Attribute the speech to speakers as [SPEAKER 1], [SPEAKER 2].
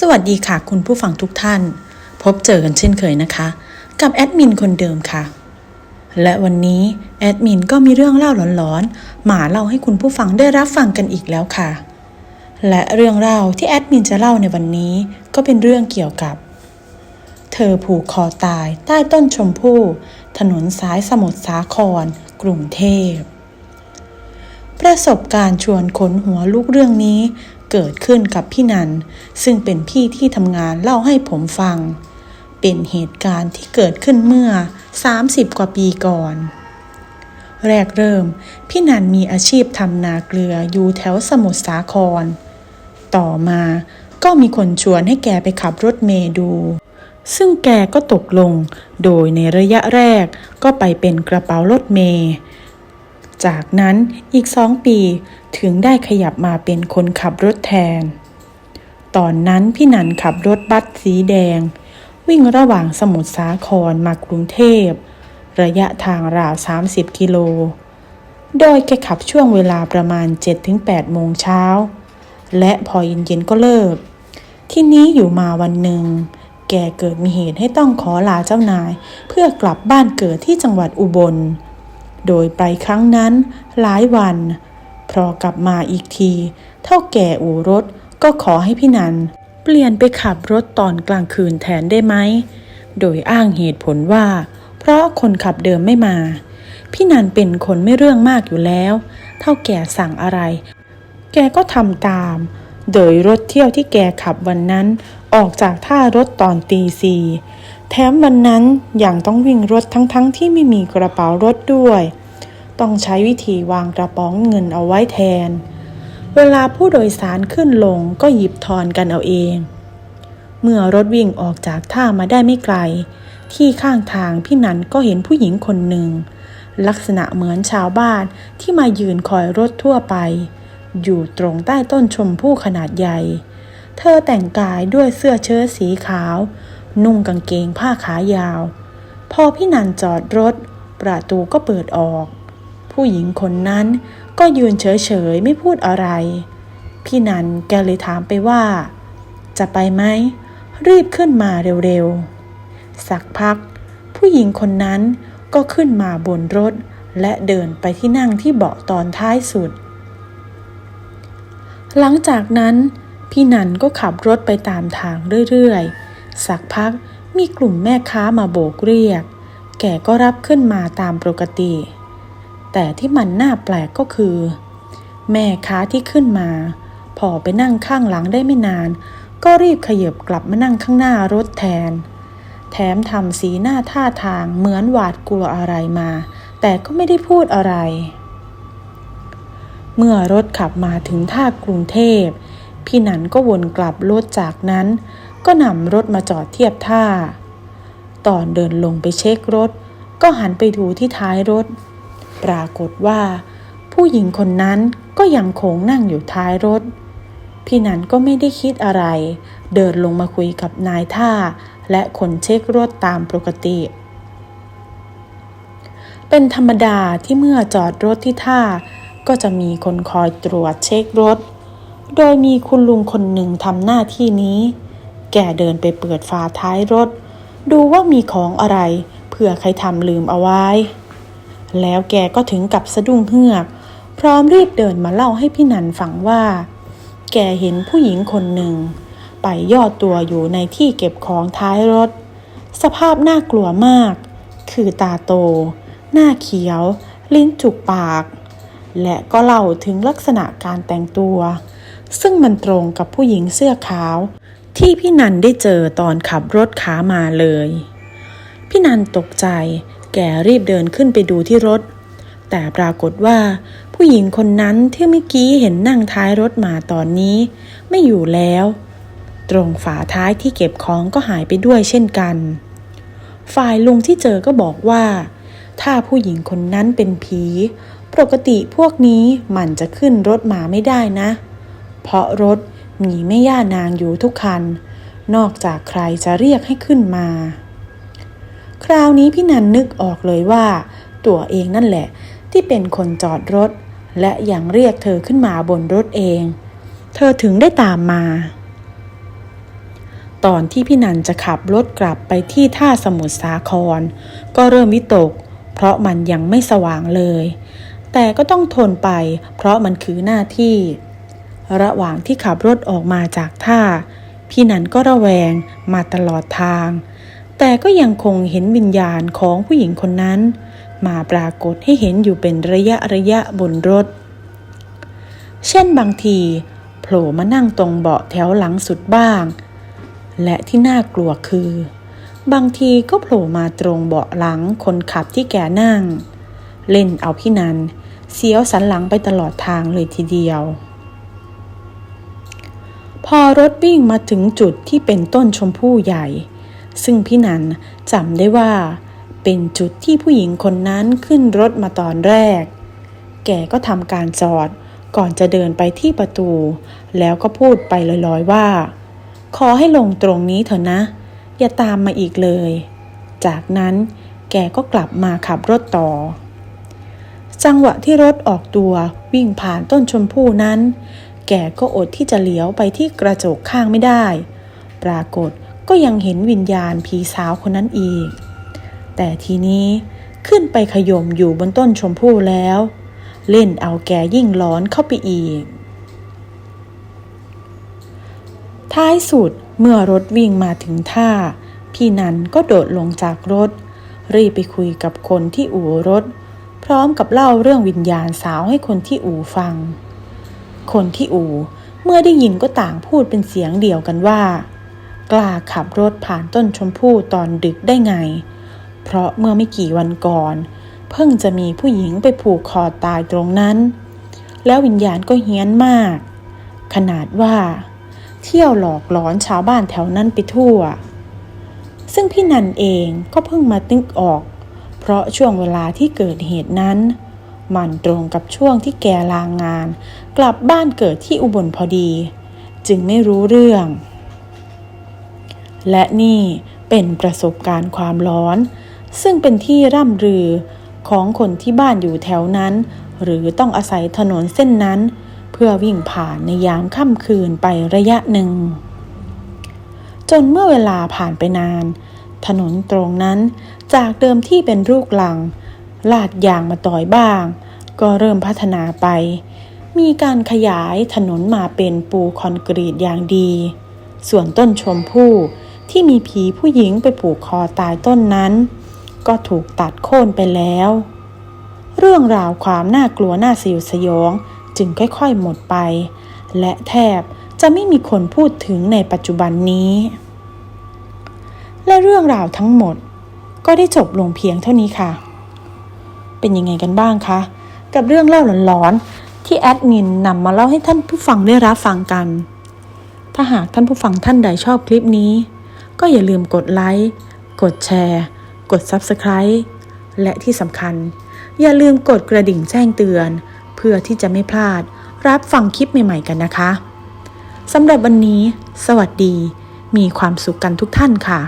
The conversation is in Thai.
[SPEAKER 1] สวัสดีค่ะคุณผู้ฟังทุกท่าน พบเจอกันเช่นเคยนะคะ กับแอดมินคนเดิมค่ะ และวันนี้แอดมินก็มีเรื่องเล่าหลอนๆมาเล่าให้คุณผู้ฟังได้รับฟังกันอีกแล้วค่ะ และเรื่องเล่าที่แอดมินจะเล่าในวันนี้ก็เป็นเรื่องเกี่ยวกับ เธอผูกคอตายใต้ต้นชมพู่ถนนสายสมุทรสาคร กรุงเทพประสบการณ์ชวนขนหัวลุกเรื่องนี้ เกิดขึ้นกับพี่นัน ซึ่งเป็นพี่ที่ทำงานเล่าให้ผมฟัง เป็นเหตุการณ์ที่เกิดขึ้นเมื่อ 30 กว่าปีก่อน แรกเริ่ม พี่นันมีอาชีพทำนาเกลืออยู่แถวสมุทรสาคร ต่อมาก็มีคนชวนให้แกไปขับรถเมย์ดู ซึ่งแกก็ตกลง โดยในระยะแรกก็ไปเป็นกระเป๋ารถเมย์ จากนั้นอีกสองปีถึงได้ขยับมาเป็นคนขับรถแทน ตอนนั้นพี่นันขับรถบัสสีแดง วิ่งระหว่างสมุทรสาครมากรุงเทพ ระยะทางราว 30 กิโล โดยแกขับช่วงเวลาประมาณ 7-8 โมงเช้า และพอเย็นๆก็เลิก ที่นี้อยู่มาวันหนึ่งแกเกิดมีเหตุให้ต้องขอลาเจ้านาย เพื่อกลับบ้านเกิดที่จังหวัดอุบล โดยไปครั้งนั้นหลายวัน พอกลับมาอีกที เท่าแก่อู่รถก็ขอให้พี่นัน เปลี่ยนไปขับรถตอนกลางคืนแทนได้ไหม โดยอ้างเหตุผลว่า เพราะคนขับเดิมไม่มา พี่นันเป็นคนไม่เรื่องมากอยู่แล้ว เท่าแก่สั่งอะไร แกก็ทำตาม โดยรถเที่ยวที่แกขับวันนั้น ออกจากท่ารถตอนตีสี่ แถมวันนั้นยังต้องวิ่งรถทั้งๆทที่ไม่มีกระเป๋ารถด้วย ต้องใช้วิธีวางกระป๋องเงินเอาไว้แทน เวลาผู้โดยสารขึ้นลงก็หยิบทอนกันเอาเอง เมื่อรถวิ่งออกจากท่ามาได้ไม่ไกล ที่ข้างทางพี่นันก็เห็นผู้หญิงคนหนึ่ง ลักษณะเหมือนชาวบ้านที่มายืนคอยรถทั่วไป อยู่ตรงใต้ต้นชมพู่ขนาดใหญ่ เธอแต่งกายด้วยเสื้อเชิ้ตสีขาว นุ่งกางเกงผ้าขายาว พอพี่นันจอดรถ ประตูก็เปิดออก ผู้หญิงคนนั้นก็ยืนเฉยๆไม่พูดอะไร พี่นันแกเลยถามไปว่า จะไปไหม รีบขึ้นมาเร็วๆ สักพัก ผู้หญิงคนนั้นก็ขึ้นมาบนรถ และเดินไปที่นั่งที่เบาะตอนท้ายสุด หลังจากนั้นพี่นันก็ขับรถไปตามทางเรื่อยๆ สักพักมีกลุ่มแม่ค้ามาโบกเรียก แกก็รับขึ้นมาตามปกติ แต่ที่มันน่าแปลกก็คือ แม่ค้าที่ขึ้นมา พอไปนั่งข้างหลังได้ไม่นาน ก็รีบขยับกลับมานั่งข้างหน้ารถแทน แถมทำสีหน้าท่าทางเหมือนหวาดกลัวอะไรมา แต่ก็ไม่ได้พูดอะไร เมื่อรถขับมาถึงท่ากรุงเทพพี่นันก็วนกลับรถจากนั้น ก็นำรถมาจอดเทียบท่า ตอนเดินลงไปเช็ครถ ก็หันไปดูที่ท้ายรถ ปรากฏว่า ผู้หญิงคนนั้นก็ยังคงนั่งอยู่ท้ายรถ พี่นันก็ไม่ได้คิดอะไร เดินลงมาคุยกับนายท่า และคนเช็ครถตามปกติ เป็นธรรมดาที่เมื่อจอดรถที่ท่า ก็จะมีคนคอยตรวจเช็ครถ โดยมีคุณลุงคนหนึ่งทำหน้าที่นี้ แกเดินไปเปิดฝาท้ายรถ ดูว่ามีของอะไรเผื่อใครทำลืมเอาไว้ แล้วแกก็ถึงกับสะดุ้งเฮือก พร้อมรีบเดินมาเล่าให้พี่นันฟังว่า แกเห็นผู้หญิงคนหนึ่ง ไปย่อตัวอยู่ในที่เก็บของท้ายรถ สภาพน่ากลัวมาก คือตาโต หน้าเขียว ลิ้นจุกปาก และก็เล่าถึงลักษณะการแต่งตัว ซึ่งมันตรงกับผู้หญิงเสื้อขาว ที่พี่นันได้เจอตอนขับรถขามาเลย พี่นันตกใจ แกรีบเดินขึ้นไปดูที่รถ แต่ปรากฏว่า ผู้หญิงคนนั้นที่เมื่อกี้เห็นนั่งท้ายรถมาตอนนี้ ไม่อยู่แล้ว ตรงฝาท้ายที่เก็บของก็หายไปด้วยเช่นกัน ฝ่ายลุงที่เจอก็บอกว่า ถ้าผู้หญิงคนนั้นเป็นผีปกติพวกนี้มันจะขึ้นรถมาไม่ได้นะ เพราะรถ มีแม่ย่านางอยู่ทุกคัน นอกจากใครจะเรียกให้ขึ้นมา คราวนี้พี่นันนึกออกเลยว่า ตัวเองนั่นแหละ ที่เป็นคนจอดรถ และยังเรียกเธอขึ้นมาบนรถเอง เธอถึงได้ตามมา ตอนที่พี่นันจะขับรถกลับไปที่ท่าสมุทรสาคร ก็เริ่มวิตก เพราะมันยังไม่สว่างเลย แต่ก็ต้องทนไป เพราะมันคือหน้าที่ ระหว่างที่ขับรถออกมาจากท่า พี่นันก็ระแวงมาตลอดทาง แต่ก็ยังคงเห็นวิญญาณของผู้หญิงคนนั้น มาปรากฏให้เห็นอยู่เป็นระยะระยะบนรถ เช่นบางทีโผล่มานั่งตรงเบาะแถวหลังสุดบ้าง และที่น่ากลัวคือ บางทีก็โผล่มาตรงเบาะหลังคนขับที่แกนั่ง เล่นเอาพี่นันเสียวสันหลังไปตลอดทางเลยทีเดียว พอรถวิ่งมาถึงจุดที่เป็นต้นชมพู่ใหญ่ ซึ่งพี่นันจำได้ว่า เป็นจุดที่ผู้หญิงคนนั้นขึ้นรถมาตอนแรก แกก็ทำการจอดก่อนจะเดินไปที่ประตู แล้วก็พูดไปลอยๆว่า ขอให้ลงตรงนี้เถอะนะ อย่าตามมาอีกเลย จากนั้นแกก็กลับมาขับรถต่อ จังหวะที่รถออกตัววิ่งผ่านต้นชมพู่นั้น แกก็อดที่จะเลี้ยวไปที่กระจกข้างไม่ได้ ปรากฏก็ยังเห็นวิญญาณผีสาวคนนั้นอีก แต่ทีนี้ขึ้นไปขยมอยู่บนต้นชมพู่แล้ว เล่นเอาแกยิ่งร้อนเข้าไปอีก ท้ายสุดเมื่อรถวิ่งมาถึงท่า พี่นันก็โดดลงจากรถ รีบไปคุยกับคนที่อู่รถ พร้อมกับเล่าเรื่องวิญญาณสาวให้คนที่อู่ฟัง คนที่อู่เมื่อได้ยินก็ต่างพูดเป็นเสียงเดียวกันว่า กล้าขับรถผ่านต้นชมพู่ตอนดึกได้ไง เพราะเมื่อไม่กี่วันก่อน เพิ่งจะมีผู้หญิงไปผูกคอตายตรงนั้น แล้ววิญญาณก็เฮี้ยนมาก ขนาดว่า เที่ยวหลอกหลอนชาวบ้านแถวนั้นไปทั่ว ซึ่งพี่นันเองก็เพิ่งมาตึกออก เพราะช่วงเวลาที่เกิดเหตุนั้น มันตรงกับช่วงที่แกลางงาน กลับบ้านเกิดที่อุบลพอดี จึงไม่รู้เรื่อง และนี่เป็นประสบการณ์ความร้อน ซึ่งเป็นที่ร่ำลือของคนที่บ้านอยู่แถวนั้น หรือต้องอาศัยถนนเส้นนั้น เพื่อวิ่งผ่านในยามค่ำคืนไประยะหนึ่ง จนเมื่อเวลาผ่านไปนาน ถนนตรงนั้นจากเดิมที่เป็นลูกลัง ลาดยางมาต่อยบ้าง ก็เริ่มพัฒนาไป มีการขยายถนนมาเป็นปูคอนกรีตอย่างดี ส่วนต้นชมพู่ที่มีผีผู้หญิงไปผูกคอตายต้นนั้น ก็ถูกตัดโค่นไปแล้ว เรื่องราวความน่ากลัวน่าสยดสยองจึงค่อยๆหมดไป และแทบจะไม่มีคนพูดถึงในปัจจุบันนี้ และเรื่องราวทั้งหมดก็ได้จบลงเพียงเท่านี้ค่ะ เป็นยังไงกันบ้างคะ กับเรื่องเล่าหลอนๆที่แอดมินนำมาเล่าให้ท่านผู้ฟังได้รับฟังกัน ถ้าหากท่านผู้ฟังท่านใดชอบคลิปนี้ ก็อย่าลืมกดไลค์กดแชร์ กด Subscribe และที่สำคัญ อย่าลืมกดกระดิ่งแจ้งเตือน เพื่อที่จะไม่พลาดรับฟังคลิปใหม่ๆกันนะคะสำหรับวันนี้ สวัสดี มีความสุขกันทุกท่านค่ะ